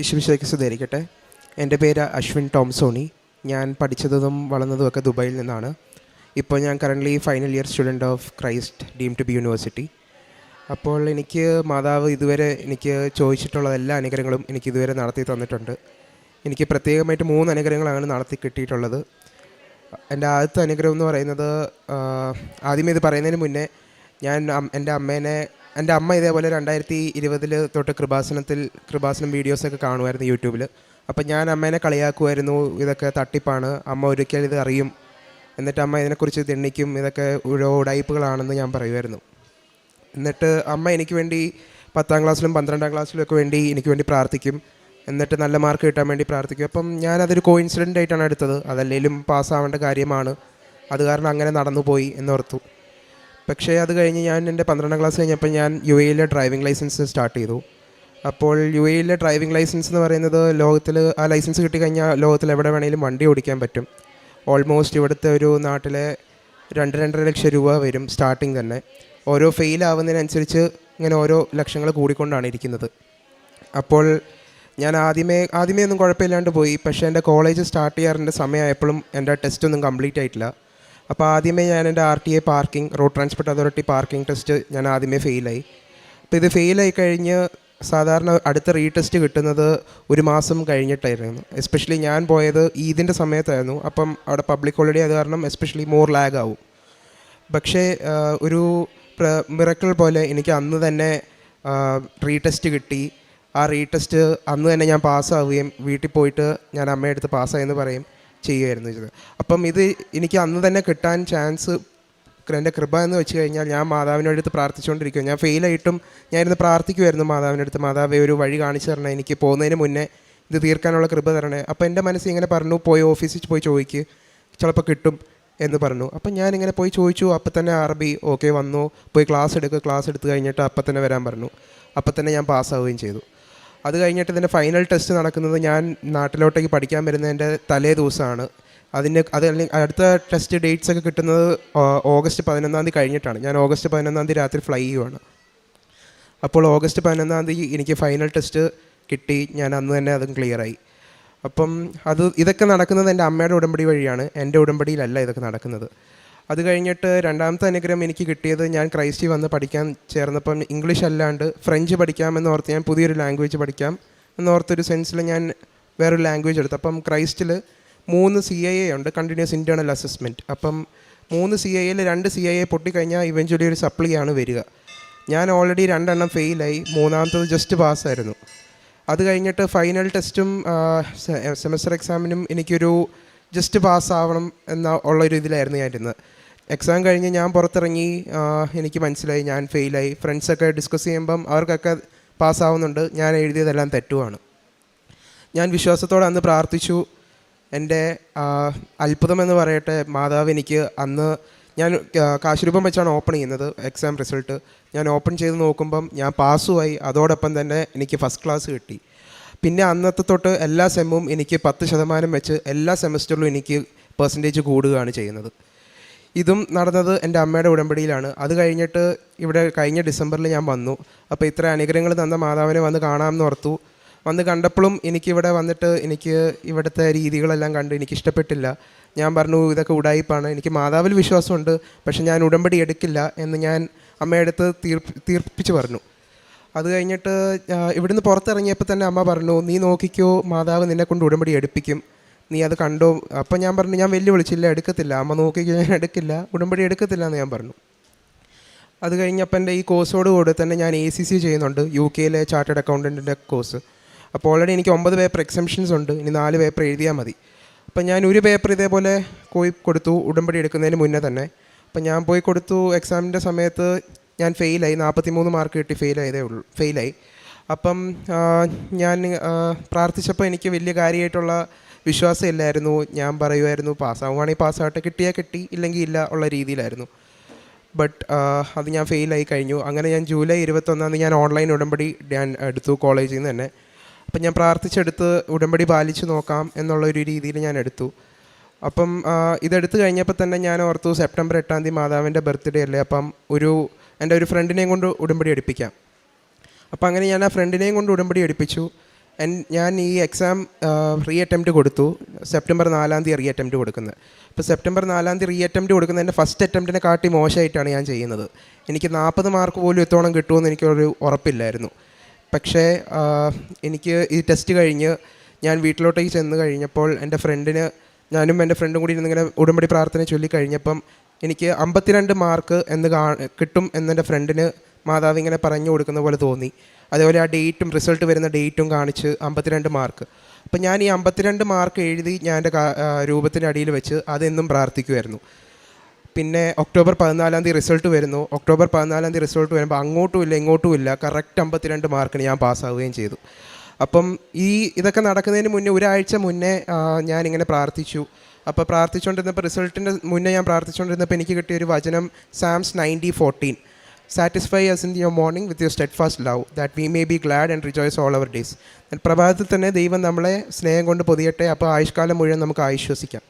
ഈശ്വമിശയ്ക്ക് സുധീരിക്കട്ടെ എന്റെ പേര് അശ്വിൻ ടോം സോണി. ഞാൻ പഠിച്ചതും വളർന്നതുമൊക്കെ ദുബായിൽ നിന്നാണ്. ഇപ്പോൾ ഞാൻ currently final year student of Christ deemed to be university അപ്പോൾ എനിക്ക് മാതാവ് ഇതുവരെ എനിക്ക് ചോദിച്ചിട്ടുള്ള എല്ലാ അനുഗ്രഹങ്ങളും എനിക്ക് ഇതുവരെ നടത്തി തന്നിട്ടുണ്ട്. എനിക്ക് പ്രത്യേകമായിട്ട് മൂന്ന് അനുഗ്രഹങ്ങളാണ് നടത്തി കിട്ടിയിട്ടുള്ളത്. എന്റെ ആദ്യത്തെ അനുഗ്രഹം എന്ന് പറയുന്നത് ആദ്യമേ ഇത് പറയുന്നതിന് മുന്നേ ഞാൻ എന്റെ അമ്മേനെ എന്റെ അമ്മ ഇതേപോലെ രണ്ടായിരത്തി ഇരുപതിൽ തൊട്ട് കൃപാസനത്തിൽ കൃപാസനം വീഡിയോസൊക്കെ കാണുമായിരുന്നു യൂട്യൂബിൽ അപ്പം ഞാൻ അമ്മേനെ കളിയാക്കുമായിരുന്നു ഇതൊക്കെ തട്ടിപ്പാണ്. അമ്മ ഒരിക്കൽ ഇത് അറിയും. എന്നിട്ട് അമ്മ ഇതിനെക്കുറിച്ച് തെണ്ണിക്കും ഇതൊക്കെ ഓരോ ഉടായ്പകളാണെന്ന് ഞാൻ പറയുമായിരുന്നു. എന്നിട്ട് അമ്മ എനിക്ക് വേണ്ടി പത്താം ക്ലാസ്സിലും പന്ത്രണ്ടാം ക്ലാസ്സിലും ഒക്കെ വേണ്ടി എനിക്ക് വേണ്ടി പ്രാർത്ഥിക്കും. എന്നിട്ട് നല്ല മാർക്ക് കിട്ടാൻ വേണ്ടി പ്രാർത്ഥിക്കും. അപ്പം ഞാനതൊരു കോയിൻസിഡന്റ് ആയിട്ടാണ് എടുത്തത്. അതല്ലേലും പാസ്സാവേണ്ട കാര്യമാണ്. അത് കാരണം അങ്ങനെ നടന്നു പോയി എന്നോർത്തു. പക്ഷേ അത് കഴിഞ്ഞ് ഞാൻ എന്റെ പന്ത്രണ്ടാം ക്ലാസ് കഴിഞ്ഞപ്പോൾ ഞാൻ യു എയിലെ ഡ്രൈവിംഗ് ലൈസൻസ് സ്റ്റാർട്ട് ചെയ്തു. അപ്പോൾ യു എയിലെ ഡ്രൈവിംഗ് ലൈസൻസ് എന്ന് പറയുന്നത് ലോകത്തിൽ ആ ലൈസൻസ് കിട്ടിക്കഴിഞ്ഞാൽ ലോകത്തിൽ എവിടെ വേണമെങ്കിലും വണ്ടി ഓടിക്കാൻ പറ്റും. ഓൾമോസ്റ്റ് ഇവിടുത്തെ ഒരു നാട്ടിലെ രണ്ട് രണ്ടര ലക്ഷം രൂപ വരും സ്റ്റാർട്ടിങ് തന്നെ. ഓരോ ഫെയിൽ ആവുന്നതിനനുസരിച്ച് ഇങ്ങനെ ഓരോ ലക്ഷങ്ങൾ കൂടിക്കൊണ്ടാണ് ഇരിക്കുന്നത്. അപ്പോൾ ഞാൻ ആദ്യമേ ആദ്യമേ ഒന്നും കുഴപ്പമില്ലാണ്ട് പോയി. പക്ഷേ എന്റെ കോളേജ് സ്റ്റാർട്ട് ചെയ്യാറിന്റെ സമയമായപ്പോഴും എന്റെ ടെസ്റ്റ് ഒന്നും കംപ്ലീറ്റ് ആയിട്ടില്ല. അപ്പോൾ ആദ്യമേ ഞാൻ എന്റെ R T A parking road transport authority parking test ഞാൻ ആദ്യമേ ഫെയിലായി. അപ്പോൾ ഇത് ഫെയിലായി കഴിഞ്ഞ് സാധാരണ അടുത്ത റീടെസ്റ്റ് കിട്ടുന്നത് ഒരു മാസം കഴിഞ്ഞിട്ടായിരുന്നു. എസ്പെഷ്യലി ഞാൻ പോയത് ഈദിന്റെ സമയത്തായിരുന്നു. അപ്പം അവിടെ പബ്ലിക് ഹോളിഡേ അത് കാരണം എസ്പെഷ്യലി മോർ ലാഗ് ആവും പക്ഷേ ഒരു മിറക്കിൾ പോലെ എനിക്ക് അന്ന് തന്നെ റീടെസ്റ്റ് കിട്ടി. ആ റീടെസ്റ്റ് അന്ന് തന്നെ ഞാൻ പാസ്സാവുകയും വീട്ടിൽ പോയിട്ട് ഞാൻ അമ്മയെടുത്ത് പാസ്സായെന്ന് പറയും. ചെയ്യുമായിരുന്നു ചെയ്തത്. അപ്പം ഇത് എനിക്ക് അന്ന് തന്നെ കിട്ടാൻ ചാൻസ് എന്റെ കൃപ എന്ന് വെച്ച് കഴിഞ്ഞാൽ ഞാൻ മാതാവിന്റെ അടുത്ത് പ്രാർത്ഥിച്ചുകൊണ്ടിരിക്കുക ഞാൻ ഫെയിലായിട്ടും ഞാൻ ഇരുന്ന് പ്രാർത്ഥിക്കുമായിരുന്നു മാതാവിന്റെ അടുത്ത്. മാതാവെ ഒരു വഴി കാണിച്ചു തരണേ എനിക്ക് പോകുന്നതിന് മുന്നേ ഇത് തീർക്കാനുള്ള കൃപ തരണേ. അപ്പോൾ എന്റെ മനസ്സിൽ ഇങ്ങനെ പറഞ്ഞു പോയി ഓഫീസിൽ പോയി ചോദിക്ക് ചിലപ്പോൾ കിട്ടും എന്ന് പറഞ്ഞു. അപ്പം ഇങ്ങനെ പോയി ചോദിച്ചു. അപ്പം തന്നെ അറബി ഓക്കെ വന്നു. പോയി ക്ലാസ് എടുക്കുക ക്ലാസ് എടുത്ത് കഴിഞ്ഞിട്ട് അപ്പം തന്നെ വരാൻ പറഞ്ഞു. അപ്പം തന്നെ ഞാൻ പാസ്സാവുകയും ചെയ്തു. അത് കഴിഞ്ഞിട്ട് ഇതിന്റെ ഫൈനൽ ടെസ്റ്റ് നടക്കുന്നത് ഞാൻ നാട്ടിലോട്ടേക്ക് പഠിക്കാൻ വരുന്നതിന്റെ തലേ ദിവസമാണ്. അതിന് അത് അടുത്ത ടെസ്റ്റ് ഡേറ്റ്സ് ഒക്കെ കിട്ടുന്നത് ഓഗസ്റ്റ് പതിനൊന്നാം തീയതി കഴിഞ്ഞിട്ടാണ്. ഞാൻ ഓഗസ്റ്റ് പതിനൊന്നാം തീയതി രാത്രി ഫ്ലൈ ചെയ്യുവാണ്. അപ്പോൾ ഓഗസ്റ്റ് പതിനൊന്നാം തീയതി എനിക്ക് ഫൈനൽ ടെസ്റ്റ് കിട്ടി. ഞാൻ അന്ന് തന്നെ അതും ക്ലിയറായി അപ്പം അത് ഇതൊക്കെ നടക്കുന്നത് എന്റെ അമ്മയുടെ ഉടമ്പടി വഴിയാണ്. എന്റെ ഉടമ്പടിയിലല്ല ഇതൊക്കെ നടക്കുന്നത്. അത് കഴിഞ്ഞിട്ട് രണ്ടാമത്തെ അനുഗ്രഹം എനിക്ക് കിട്ടിയത് ഞാൻ ക്രൈസ്റ്റി വന്ന് പഠിക്കാൻ ചേർന്നപ്പം ഇംഗ്ലീഷ് അല്ലാണ്ട് ഫ്രഞ്ച് പഠിക്കാമെന്ന് ഓർത്ത് ഞാൻ പുതിയൊരു ലാംഗ്വേജ് പഠിക്കാം എന്നോർത്തൊരു സെൻസിൽ ഞാൻ വേറൊരു ലാംഗ്വേജ് എടുത്തു. അപ്പം ക്രൈസ്റ്റിൽ മൂന്ന് സി ഐ എ ഉണ്ട് കണ്ടിന്യൂസ് ഇന്റേർണൽ അസസ്മെന്റ് അപ്പം മൂന്ന് സി ഐ എയിൽ രണ്ട് സി ഐ എ പൊട്ടിക്കഴിഞ്ഞാൽ ഇവഞ്ച്വലി ഒരു സപ്ലിയാണ് വരിക. ഞാൻ ഓൾറെഡി രണ്ടെണ്ണം ഫെയിലായി മൂന്നാമത്തത് ജസ്റ്റ് പാസ്സായിരുന്നു അത് കഴിഞ്ഞിട്ട് ഫൈനൽ ടെസ്റ്റും സെമസ്റ്റർ എക്സാമിനും എനിക്കൊരു ജസ്റ്റ് പാസ്സാവണം എന്ന ഉള്ളൊരു ഇതിലായിരുന്നു ഞാൻ ഇരുന്നത്. എക്സാം കഴിഞ്ഞ് ഞാൻ പുറത്തിറങ്ങി എനിക്ക് മനസ്സിലായി ഞാൻ ഫെയിലായി ഫ്രണ്ട്സൊക്കെ ഡിസ്കസ് ചെയ്യുമ്പം അവർക്കൊക്കെ പാസ്സാവുന്നുണ്ട്. ഞാൻ എഴുതിയതെല്ലാം തെറ്റുമാണ് ഞാൻ വിശ്വാസത്തോടെ അന്ന് പ്രാർത്ഥിച്ചു. എന്റെ അത്ഭുതമെന്ന് പറയട്ടെ മാതാവ് എനിക്ക് അന്ന് ഞാൻ കാശുരൂപം വെച്ചാണ് ഓപ്പൺ ചെയ്യുന്നത് എക്സാം റിസൾട്ട് ഞാൻ ഓപ്പൺ ചെയ്ത് നോക്കുമ്പം ഞാൻ പാസ്സുമായി. അതോടൊപ്പം തന്നെ എനിക്ക് ഫസ്റ്റ് ക്ലാസ് കിട്ടി. പിന്നെ അന്നത്തെ തൊട്ട് എല്ലാ സെമ്മും എനിക്ക് പത്ത് ശതമാനം വെച്ച് എല്ലാ സെമസ്റ്ററിലും എനിക്ക് പെർസെന്റേജ് കൂടുകയാണ് ചെയ്യുന്നത്. ഇതും നടന്നത് എന്റെ അമ്മയുടെ ഉടമ്പടിയിലാണ്. അത് കഴിഞ്ഞിട്ട് ഇവിടെ കഴിഞ്ഞ ഡിസംബറിൽ ഞാൻ വന്നു. അപ്പോൾ ഇത്ര അനുഗ്രഹങ്ങൾ തന്ന മാതാവിനെ വന്ന് കാണാമെന്ന് ഓർത്തു. വന്ന് കണ്ടപ്പോഴും എനിക്കിവിടെ വന്നിട്ട് എനിക്ക് ഇവിടുത്തെ രീതികളെല്ലാം കണ്ട് എനിക്ക് ഇഷ്ടപ്പെട്ടില്ല ഞാൻ പറഞ്ഞു ഇതൊക്കെ ഉടായിപ്പാണ്. എനിക്ക് മാതാവിൽ വിശ്വാസമുണ്ട്. പക്ഷേ ഞാൻ ഉടമ്പടി എടുക്കില്ല എന്ന് ഞാൻ അമ്മയടുത്ത് തീർപ്പ് തീർപ്പിച്ച് പറഞ്ഞു. അത് കഴിഞ്ഞിട്ട് ഇവിടുന്ന് പുറത്തിറങ്ങിയപ്പോൾ തന്നെ അമ്മ പറഞ്ഞു നീ നോക്കിക്കോ മാതാവ് നിന്നെ കൊണ്ട് ഉടമ്പടി എടുപ്പിക്കും. നീ അത് കണ്ടോ? അപ്പം ഞാൻ പറഞ്ഞു ഞാൻ വെല്ലുവിളിച്ചില്ല എടുക്കത്തില്ല. അമ്മ നോക്കി ഞാൻ എടുക്കില്ല. ഉടമ്പടി എടുക്കത്തില്ല എന്ന് ഞാൻ പറഞ്ഞു. അത് കഴിഞ്ഞപ്പോൾ എന്റെ ഈ കോഴ്സോട് കൂടെ തന്നെ ഞാൻ എ സി സി ചെയ്യുന്നുണ്ട് യു കെയിലെ ചാർട്ടേഡ് അക്കൗണ്ടന്റിന്റെ കോഴ്സ്. അപ്പോൾ ഓൾറെഡി എനിക്ക് ഒമ്പത് പേപ്പർ എക്സംഷൻസ് ഉണ്ട് ഇനി നാല് പേപ്പർ എഴുതിയാൽ മതി. അപ്പം ഞാൻ ഒരു പേപ്പർ ഇതേപോലെ പോയി കൊടുത്തു ഉടമ്പടി എടുക്കുന്നതിന് മുന്നേ തന്നെ. അപ്പം ഞാൻ പോയി കൊടുത്തു എക്സാമിന്റെ സമയത്ത് ഞാൻ ഫെയിലായി നാൽപ്പത്തി മൂന്ന് മാർക്ക് കിട്ടി ഫെയിലായതേ ഉള്ളൂ ഫെയിലായി അപ്പം ഞാൻ പ്രാർത്ഥിച്ചപ്പോൾ എനിക്ക് വലിയ കാര്യമായിട്ടുള്ള വിശ്വാസം ഇല്ലായിരുന്നു ഞാൻ പറയുമായിരുന്നു പാസ്സാവുകയാണെങ്കിൽ പാസ്സാവട്ടെ കിട്ടിയാൽ കിട്ടി ഇല്ലെങ്കിൽ ഇല്ല ഉള്ള രീതിയിലായിരുന്നു. ബട്ട് അത് ഞാൻ ഫെയിലായി കഴിഞ്ഞു. അങ്ങനെ ഞാൻ ജൂലൈ ഇരുപത്തൊന്നാം തീയതി ഞാൻ ഓൺലൈൻ ഉടമ്പടി ഞാൻ എടുത്തു കോളേജിൽ നിന്ന് തന്നെ. അപ്പം ഞാൻ പ്രാർത്ഥിച്ചെടുത്ത് ഉടമ്പടി പാലിച്ചു നോക്കാം എന്നുള്ളൊരു രീതിയിൽ ഞാൻ എടുത്തു. അപ്പം ഇതെടുത്ത് കഴിഞ്ഞപ്പോൾ തന്നെ ഞാൻ ഓർത്തു സെപ്റ്റംബർ എട്ടാം തീയതി മാതാവിന്റെ ബർത്ത്ഡേ അല്ലേ? അപ്പം ഒരു എന്റെ ഒരു ഫ്രണ്ടിനെയും കൊണ്ട് ഉടമ്പടി എടുപ്പിക്കാം. അപ്പം അങ്ങനെ ഞാൻ ആ ഫ്രണ്ടിനെയും കൊണ്ട് ഉടമ്പടി എടുപ്പിച്ചു. ഞാൻ ഈ എക്സാം റീ അറ്റംപ്റ്റ് കൊടുത്തു. സെപ്റ്റംബർ നാലാം തീയതി റീ അറ്റംപ്റ്റ് കൊടുക്കുന്നത്. അപ്പോൾ സെപ്റ്റംബർ നാലാം തീയതി റീ അറ്റംപ്റ്റ് കൊടുക്കുന്നതിന്റെ ഫസ്റ്റ് അറ്റംപ്റ്റിനെ കാട്ടി മോശമായിട്ടാണ് ഞാൻ ചെയ്യുന്നത്. എനിക്ക് നാൽപ്പത് മാർക്ക് പോലും എത്തോളം കിട്ടുമെന്ന് എനിക്കൊരു ഉറപ്പില്ലായിരുന്നു. പക്ഷേ എനിക്ക് ഈ ടെസ്റ്റ് കഴിഞ്ഞ് ഞാൻ വീട്ടിലോട്ടേക്ക് ചെന്ന് കഴിഞ്ഞപ്പോൾ എന്റെ ഫ്രണ്ടിന് ഞാനും എന്റെ ഫ്രണ്ടും കൂടി ഇരുന്നിങ്ങനെ ഉടമ്പടി പ്രാർത്ഥന ചൊല്ലി കഴിഞ്ഞപ്പം എനിക്ക് അമ്പത്തിരണ്ട് മാർക്ക് എന്ന് കാ കിട്ടും എന്നെന്റെ ഫ്രണ്ടിന് മാതാവ് ഇങ്ങനെ പറഞ്ഞു കൊടുക്കുന്ന പോലെ തോന്നി. അതേപോലെ ആ ഡേറ്റും റിസൾട്ട് വരുന്ന ഡേറ്റും കാണിച്ച് അമ്പത്തിരണ്ട് മാർക്ക്. അപ്പം ഞാൻ ഈ അമ്പത്തിരണ്ട് മാർക്ക് എഴുതി ഞാൻ എന്റെ രൂപത്തിന്റെ അടിയിൽ വെച്ച് അതെന്നും പ്രാർത്ഥിക്കുമായിരുന്നു പിന്നെ ഒക്ടോബർ പതിനാലാം തീയതി റിസൾട്ട് വരുന്നു. ഒക്ടോബർ പതിനാലാം തീയതി റിസൾട്ട് വരുമ്പോൾ അങ്ങോട്ടും ഇല്ല ഇങ്ങോട്ടും ഇല്ല. കറക്റ്റ് അമ്പത്തിരണ്ട് മാർക്കിന് ഞാൻ പാസ്സാവുകയും ചെയ്തു. അപ്പം ഈ ഇതൊക്കെ നടക്കുന്നതിന് മുന്നേ ഒരാഴ്ച മുന്നേ ഞാനിങ്ങനെ പ്രാർത്ഥിച്ചു. അപ്പോൾ പ്രാർത്ഥിച്ചുകൊണ്ടിരുന്നപ്പോൾ റിസൾട്ടിന്റെ മുന്നേ ഞാൻ പ്രാർത്ഥിച്ചുകൊണ്ടിരുന്നപ്പോൾ എനിക്ക് കിട്ടിയ ഒരു വചനം Psalms ninety fourteen. Satisfy us in your morning with your steadfast love that we may be glad and rejoice all our days പ്രഭാതത്തിൽ തന്നെ ദൈവം നമ്മളെ സ്നേഹം കൊണ്ട് പൊതിയട്ടെ. അപ്പോൾ ആയുഷ്കാലം മുഴുവൻ നമുക്ക് ആശ്വസിക്കാം.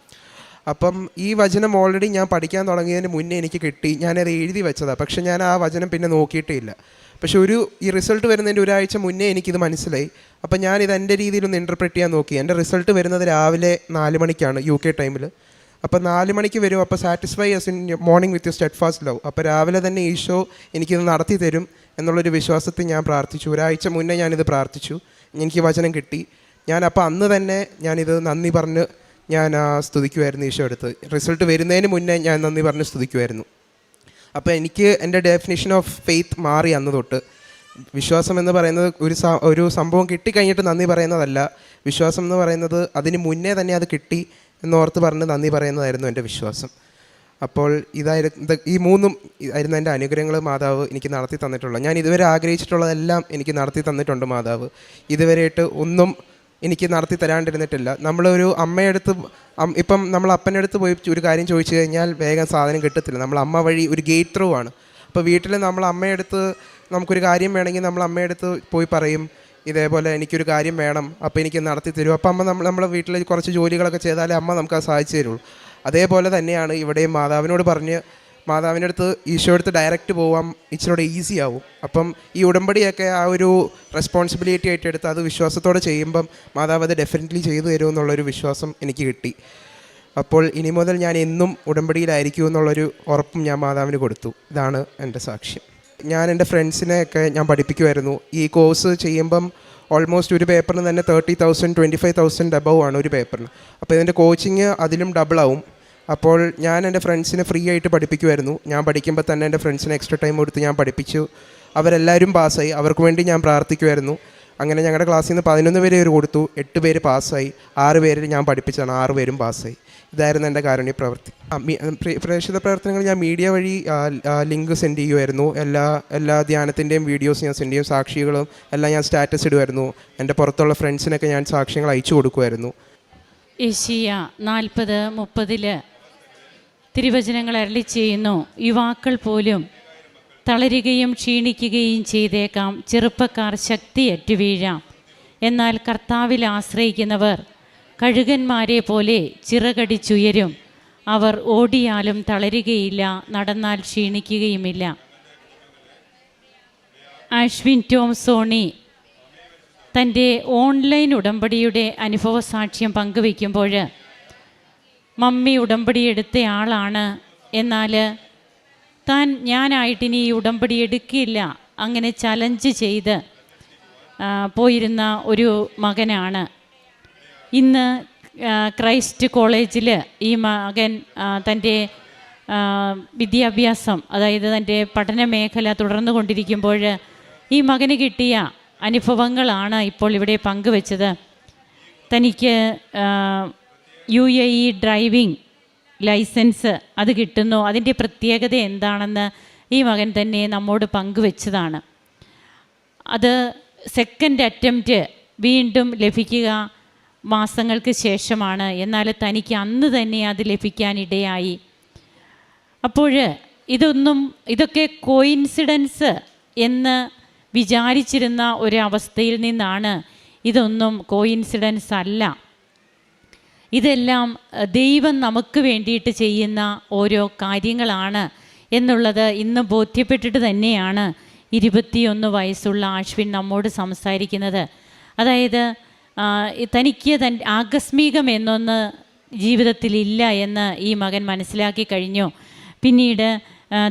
അപ്പം ഈ വചനം ഓൾറെഡി ഞാൻ പഠിക്കാൻ തുടങ്ങിയതിന് മുന്നേ എനിക്ക് കിട്ടി. ഞാനത് എഴുതി വെച്ചതാണ് പക്ഷേ ഞാൻ ആ വചനം പിന്നെ നോക്കിയിട്ടില്ല പക്ഷെ ഒരു ഈ റിസൾട്ട് വരുന്നതിന്റെ ഒരാഴ്ച മുന്നേ എനിക്കിത് മനസ്സിലായി. അപ്പം ഞാനിത് എന്റെ രീതിയിലൊന്ന് ഇന്റർപ്രറ്റ് ചെയ്യാൻ നോക്കി. എന്റെ റിസൾട്ട് വരുന്നത് രാവിലെ നാല് മണിക്കാണ് യു കെ ടൈമിൽ അപ്പോൾ നാല് മണിക്ക് വരും. അപ്പോൾ satisfy us in morning with steadfast love അപ്പോൾ രാവിലെ തന്നെ ഈ ഷോ എനിക്കിത് നടത്തി തരും എന്നുള്ളൊരു വിശ്വാസത്തിൽ ഞാൻ പ്രാർത്ഥിച്ചു. ഒരാഴ്ച മുന്നേ ഞാനിത് പ്രാർത്ഥിച്ചു. എനിക്ക് വചനം കിട്ടി. ഞാൻ അപ്പോൾ അന്ന് തന്നെ ഞാനിത് നന്ദി പറഞ്ഞ് ഞാൻ സ്തുതിക്കുമായിരുന്നു ഈശോ എടുത്ത് റിസൾട്ട് വരുന്നതിന് മുന്നേ ഞാൻ നന്ദി പറഞ്ഞ് സ്തുതിക്കുമായിരുന്നു അപ്പോൾ എനിക്ക് എന്റെ ഡെഫിനിഷൻ ഓഫ് ഫെയ്ത്ത് മാറി അന്ന് തൊട്ട്. വിശ്വാസം എന്ന് പറയുന്നത് ഒരു ഒരു സംഭവം കിട്ടിക്കഴിഞ്ഞിട്ട് നന്ദി പറയുന്നതല്ല. വിശ്വാസം എന്ന് പറയുന്നത് അതിന് മുന്നേ തന്നെ അത് കിട്ടി. എന്നോർത്ത് പറഞ്ഞ് നന്ദി പറയുന്നതായിരുന്നു എന്റെ വിശ്വാസം. അപ്പോൾ ഇതായിരുന്നു ഈ മൂന്നും ആയിരുന്നു എന്റെ അനുഗ്രഹങ്ങൾ മാതാവ് എനിക്ക് നടത്തി തന്നിട്ടുള്ളത്. ഞാൻ ഇതുവരെ ആഗ്രഹിച്ചിട്ടുള്ളതെല്ലാം എനിക്ക് നടത്തി തന്നിട്ടുണ്ട് മാതാവ്. ഇതുവരെയായിട്ട് ഒന്നും എനിക്ക് നടത്തി തരാണ്ടിരുന്നിട്ടില്ല. നമ്മളൊരു അമ്മയടുത്ത് ഇപ്പം നമ്മൾ അപ്പന്റെ അടുത്ത് പോയി ഒരു കാര്യം ചോദിച്ചു കഴിഞ്ഞാൽ വേഗം സാധനം കിട്ടത്തില്ല. നമ്മൾ അമ്മ വഴി ഒരു ഗേറ്റ് ത്രൂ ആണ്. അപ്പോൾ വീട്ടിൽ നമ്മൾ അമ്മയടുത്ത് നമുക്കൊരു കാര്യം വേണമെങ്കിൽ നമ്മൾ അമ്മയടുത്ത് പോയി പറയും. ഇതേപോലെ എനിക്കൊരു കാര്യം വേണം അപ്പോൾ എനിക്ക് നടത്തി തരും. അപ്പോൾ അമ്മ നമ്മൾ നമ്മളെ വീട്ടിൽ കുറച്ച് ജോലികളൊക്കെ ചെയ്താലേ അമ്മ നമുക്ക് അത് സാധിച്ചു തരുള്ളൂ. അതേപോലെ തന്നെയാണ് ഇവിടെയും മാതാവിനോട് പറഞ്ഞ് മാതാവിന്റെ അടുത്ത് ഈശോ അടുത്ത് ഡയറക്റ്റ് പോവാം ഇച്ചിരൂടെ ഈസി ആവും. അപ്പം ഈ ഉടമ്പടിയൊക്കെ ആ ഒരു റെസ്പോൺസിബിലിറ്റി ആയിട്ട് എടുത്ത് അത് വിശ്വാസത്തോടെ ചെയ്യുമ്പം മാതാവ് അത് ഡെഫിനറ്റ്ലി ചെയ്തു തരും എന്നുള്ളൊരു വിശ്വാസം എനിക്ക് കിട്ടി. അപ്പോൾ ഇനി മുതൽ ഞാൻ എന്നും ഉടമ്പടിയിലായിരിക്കും എന്നുള്ളൊരു ഉറപ്പും ഞാൻ മാതാവിന് കൊടുത്തു. ഇതാണ് എന്റെ സാക്ഷ്യം. ഞാൻ എന്റെ ഫ്രണ്ട്സിനെയൊക്കെ ഞാൻ പഠിപ്പിക്കുമായിരുന്നു ഈ കോഴ്സ് ചെയ്യുമ്പം ഓൾമോസ്റ്റ് ഒരു പേപ്പറിന് തന്നെ thirty thousand twenty five thousand above ആണ് ഒരു പേപ്പറിന്. അപ്പോൾ ഇതിന്റെ കോച്ചിങ് അതിലും ഡബിൾ ആവും. അപ്പോൾ ഞാൻ എന്റെ ഫ്രണ്ട്സിനെ ഫ്രീ ആയിട്ട് പഠിപ്പിക്കുമായിരുന്നു ഞാൻ പഠിക്കുമ്പോൾ തന്നെ എന്റെ ഫ്രണ്ട്സിന് എക്സ്ട്രാ ടൈം കൊടുത്ത് ഞാൻ പഠിപ്പിച്ചു. അവരെല്ലാവരും പാസ്സായി. അവർക്ക് വേണ്ടി ഞാൻ പ്രാർത്ഥിക്കുമായിരുന്നു അങ്ങനെ ഞങ്ങളുടെ ക്ലാസ്സിൽ നിന്ന് പതിനൊന്ന് പേര് കൊടുത്തു. എട്ട് പേര് പാസ്സായി. ആറ് പേരിൽ ഞാൻ പഠിപ്പിച്ചാണ് ആറ് പേരും പാസ്സായി. ഇതായിരുന്നു എന്റെ കാരുണ്യ പ്രവൃത്തി പ്രേക്ഷിത പ്രവർത്തനങ്ങൾ ഞാൻ മീഡിയ വഴി ലിങ്ക് സെൻഡ് ചെയ്യുമായിരുന്നു എല്ലാ എല്ലാ ധ്യാനത്തിന്റെയും വീഡിയോസ് ഞാൻ സെൻഡ് ചെയ്യും സാക്ഷികളും എല്ലാം ഞാൻ സ്റ്റാറ്റസ് ഇടുമായിരുന്നു എന്റെ പുറത്തുള്ള ഫ്രണ്ട്സിനൊക്കെ ഞാൻ സാക്ഷ്യങ്ങൾ അയച്ചു കൊടുക്കുമായിരുന്നു ഏഷ്യ നാൽപ്പത് മുപ്പതിൽ തിരുവചനങ്ങൾ അരളി ചെയ്യുന്നു. യുവാക്കൾ പോലും തളരുകയും ക്ഷീണിക്കുകയും ചെയ്തേക്കാം. ചെറുപ്പക്കാർ ശക്തിയറ്റു വീഴാം. എന്നാൽ കർത്താവിൽ ആശ്രയിക്കുന്നവർ കഴുകന്മാരെ പോലെ ചിറകടിച്ചുയരും. അവർ ഓടിയാലും തളരുകയില്ല നടന്നാൽ ക്ഷീണിക്കുകയുമില്ല. അശ്വിൻ ടോം സോണി തന്റെ ഓൺലൈൻ ഉടമ്പടിയുടെ അനുഭവ സാക്ഷ്യം പങ്കുവയ്ക്കുമ്പോൾ മമ്മി ഉടമ്പടി എടുത്ത ആളാണ് എന്നാൽ താൻ ഞാനായിട്ടിനി ഈ ഉടമ്പടി എടുക്കില്ല. അങ്ങനെ ചലഞ്ച് ചെയ്ത് പോയിരുന്ന ഒരു മകനാണ്. ഇന്ന് ക്രൈസ്റ്റ് കോളേജിൽ ഈ മകൻ തന്റെ വിദ്യാഭ്യാസം അതായത് തന്റെ പഠന മേഖല തുടർന്നു കൊണ്ടിരിക്കുമ്പോൾ ഈ മകന് കിട്ടിയ അനുഭവങ്ങളാണ് ഇപ്പോൾ ഇവിടെ പങ്കുവച്ചത്. തനിക്ക് U A E driving licence അത് കിട്ടുന്നു. അതിന്റെ പ്രത്യേകത എന്താണെന്ന് ഈ മകൻ തന്നെ നമ്മോട് പങ്കുവച്ചതാണ്. അത് സെക്കൻഡ് അറ്റംപ്റ്റ് വീണ്ടും ലഭിക്കുക മാസങ്ങൾക്ക് ശേഷമാണ്. എന്നാൽ തനിക്ക് അന്ന് തന്നെ അത് ലഭിക്കാനിടയായി അപ്പോൾ ഇതൊന്നും ഇതൊക്കെ കോയിൻസിഡൻസ് എന്ന് വിചാരിച്ചിരുന്ന ഒരവസ്ഥയിൽ നിന്നാണ് ഇതൊന്നും കോയിൻസിഡൻസ് അല്ല. ഇതെല്ലാം ദൈവം നമുക്ക് വേണ്ടിയിട്ട് ചെയ്യുന്ന ഓരോ കാര്യങ്ങളാണ് എന്നുള്ളത് ഇന്ന് ബോധ്യപ്പെട്ടിട്ട് തന്നെയാണ് ഇരുപത്തിയൊന്ന് വയസ്സുള്ള ആശ്വിൻ നമ്മോട് സംസാരിക്കുന്നത്. അതായത് തനിക്ക് തൻ ആകസ്മികം എന്നൊന്ന് ജീവിതത്തിലില്ല എന്ന് ഈ മകൻ മനസ്സിലാക്കി കഴിഞ്ഞു. പിന്നീട്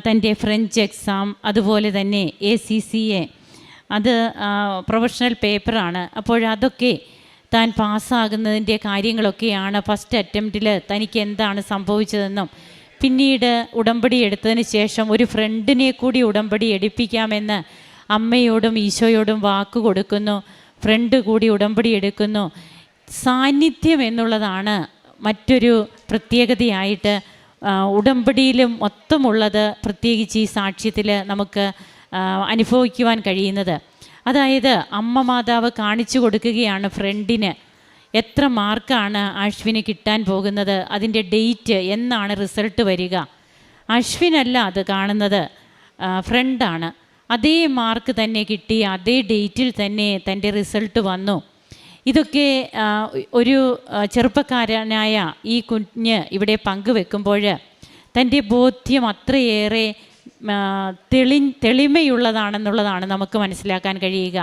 തന്റെ ഫ്രഞ്ച് എക്സാം അതുപോലെ തന്നെ എ സി സി എ അത് പ്രൊഫഷണൽ പേപ്പറാണ് അപ്പോൾ അതൊക്കെ താൻ പാസ്സാകുന്നതിന്റെ കാര്യങ്ങളൊക്കെയാണ് ഫസ്റ്റ് അറ്റംപ്റ്റിൽ തനിക്ക് എന്താണ് സംഭവിച്ചതെന്നും പിന്നീട് ഉടമ്പടി എടുത്തതിന് ശേഷം ഒരു ഫ്രണ്ടിനെ കൂടി ഉടമ്പടി എടുപ്പിക്കാമെന്ന് അമ്മയോടും ഈശോയോടും വാക്ക് കൊടുക്കുന്നു. ഫ്രണ്ട് കൂടി ഉടമ്പടി എടുക്കുന്നു. സാന്നിധ്യം എന്നുള്ളതാണ് മറ്റൊരു പ്രത്യേകതയായിട്ട് ഉടമ്പടിയിലും മൊത്തമുള്ളത് പ്രത്യേകിച്ച് ഈ സാക്ഷ്യത്തിൽ നമുക്ക് അനുഭവിക്കുവാൻ കഴിയുന്നത്. അതായത് അമ്മ മാതാവ് കാണിച്ചു കൊടുക്കുകയാണ് ഫ്രണ്ടിന്. എത്ര മാർക്കാണ് അശ്വിന് കിട്ടാൻ പോകുന്നത് അതിന്റെ ഡേറ്റ് എന്നാണ് റിസൾട്ട് വരിക. അശ്വിനല്ല അത് കാണുന്നത് ഫ്രണ്ടാണ്. അതേ മാർക്ക് തന്നെ കിട്ടി അതേ ഡേറ്റിൽ തന്നെ തന്റെ റിസൾട്ട് വന്നു. ഇതൊക്കെ ഒരു ചെറുപ്പക്കാരനായ ഈ കുഞ്ഞ് ഇവിടെ പങ്കുവെക്കുമ്പോൾ തന്റെ ബോധ്യം അത്രയേറെ തെളി തെളിമയുള്ളതാണെന്നുള്ളതാണ് നമുക്ക് മനസ്സിലാക്കാൻ കഴിയുക.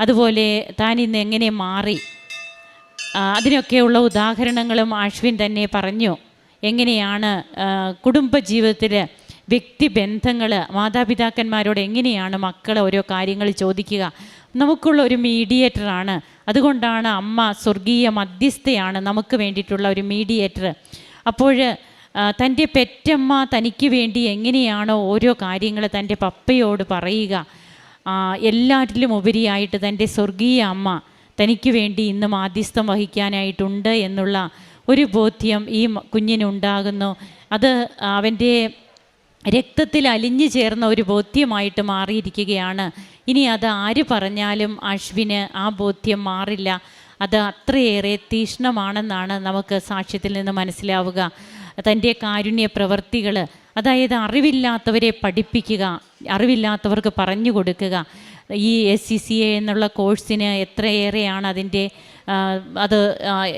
അതുപോലെ താൻ ഇന്ന് എങ്ങനെ മാറി? അതിനൊക്കെയുള്ള ഉദാഹരണങ്ങളും അശ്വിൻ തന്നെ പറഞ്ഞു. എങ്ങനെയാണ് കുടുംബ കുടുംബജീവിതത്തിൽ വ്യക്തിബന്ധങ്ങൾ മാതാപിതാക്കന്മാരോട് എങ്ങനെയാണ് മക്കൾ ഓരോ കാര്യങ്ങൾ ചോദിക്കുക? നമുക്കുള്ള ഒരു മീഡിയേറ്ററാണ്. അതുകൊണ്ടാണ് അമ്മ സ്വർഗീയ മധ്യസ്ഥയാണ് നമുക്ക് വേണ്ടിയിട്ടുള്ള ഒരു മീഡിയേറ്റർ. അപ്പോൾ തന്റെ പെറ്റമ്മ തനിക്ക് വേണ്ടി എങ്ങനെയാണോ ഓരോ കാര്യങ്ങൾ തന്റെ പപ്പയോട് പറയുക. എല്ലാറ്റിലും ഉപരിയായിട്ട് തന്റെ സ്വർഗീയ അമ്മ തനിക്ക് വേണ്ടി ഇന്ന് മാധ്യസ്ഥം വഹിക്കാനായിട്ടുണ്ട് എന്നുള്ള ഒരു ബോധ്യം ഈ കുഞ്ഞിനുണ്ടാകുന്നു. അത് അവന്റെ രക്തത്തിൽ അലിഞ്ഞു ചേർന്ന ഒരു ബോധ്യമായിട്ട് മാറിയിരിക്കുകയാണ്. ഇനി അത് ആര് പറഞ്ഞാലും അശ്വിന് ആ ബോധ്യം മാറില്ല. അത് അത്രയേറെ തീഷ്ണമാണെന്നാണ് നമുക്ക് സാക്ഷ്യത്തിൽ നിന്ന് മനസ്സിലാവുക. തന്റെ കാരുണ്യ പ്രവർത്തികൾ അതായത് അറിവില്ലാത്തവരെ പഠിപ്പിക്കുക അറിവില്ലാത്തവർക്ക് പറഞ്ഞു കൊടുക്കുക. ഈ എസ് സി സി എ എന്നുള്ള കോഴ്സിന് എത്രയേറെയാണ് അതിന്റെ അത്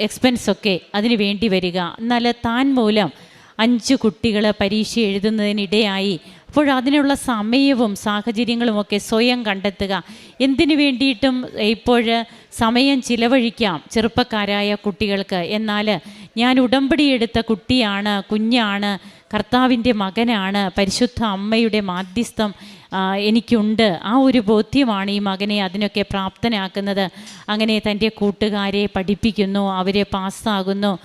എക്സ്പെൻസൊക്കെ അതിന് വേണ്ടി വരിക. എന്നാൽ താൻ മൂലം അഞ്ച് കുട്ടികൾ പരീക്ഷ എഴുതുന്നതിനിടയായി. അപ്പോൾ അതിനുള്ള സമയവും സാഹചര്യങ്ങളും ഒക്കെ സ്വയം കണ്ടെത്തുക. എന്തിനു വേണ്ടിയിട്ടും ഇപ്പോൾ സമയം ചിലവഴിക്കാം ചെറുപ്പക്കാരായ കുട്ടികൾക്ക്. എന്നാൽ ഞാൻ ഉടമ്പടി എടുത്ത കുട്ടിയാണ് കുഞ്ഞാണ് കർത്താവിന്റെ മകനാണ് പരിശുദ്ധ അമ്മയുടെ മാധ്യസ്ഥം എനിക്കുണ്ട്. ആ ഒരു ബോധ്യമാണ് ഈ മകനെ അതിനൊക്കെ പ്രാപ്തനാക്കുന്നത്. അങ്ങനെ തന്റെ കൂട്ടുകാരെ പഠിപ്പിക്കുന്നു അവരെ പാസ്സാകുന്നു.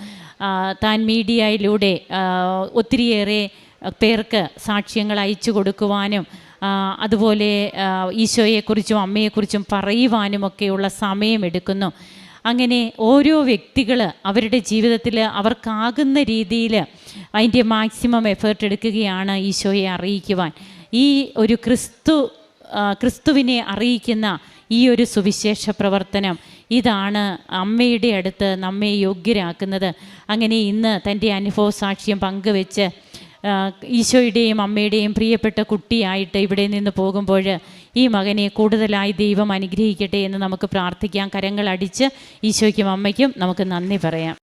താൻ മീഡിയയിലൂടെ ഒത്തിരിയേറെ പേർക്ക് സാക്ഷ്യങ്ങൾ അയച്ചു കൊടുക്കുവാനും അതുപോലെ ഈശോയെക്കുറിച്ചും അമ്മയെക്കുറിച്ചും പറയുവാനുമൊക്കെയുള്ള സമയമെടുക്കുന്നു. അങ്ങനെ ഓരോ വ്യക്തികൾ അവരുടെ ജീവിതത്തിൽ അവർക്കാകുന്ന രീതിയിൽ അതിന്റെ മാക്സിമം എഫേർട്ട് എടുക്കുകയാണ് ഈശോയെ അറിയിക്കുവാൻ. ഈ ഒരു ക്രിസ്തു ക്രിസ്തുവിനെ അറിയിക്കുന്ന ഈ ഒരു സുവിശേഷ പ്രവർത്തനം ഇതാണ് അമ്മയുടെ അടുത്ത് നമ്മെ യോഗ്യരാക്കുന്നത്. അങ്ങനെ ഇന്ന് തന്റെ അനുഭവ സാക്ഷ്യം പങ്കുവെച്ച് ഈശോയുടെയും അമ്മയുടെയും പ്രിയപ്പെട്ട കുട്ടിയായിട്ട് ഇവിടെ നിന്ന് പോകുമ്പോൾ ഈ മകനെ കൂടുതലായി ദൈവം അനുഗ്രഹിക്കട്ടെ എന്ന് നമുക്ക് പ്രാർത്ഥിക്കാം. കരങ്ങൾ അടിച്ച് ഈശോയ്ക്കും അമ്മയ്ക്കും നമുക്ക് നന്ദി പറയാം.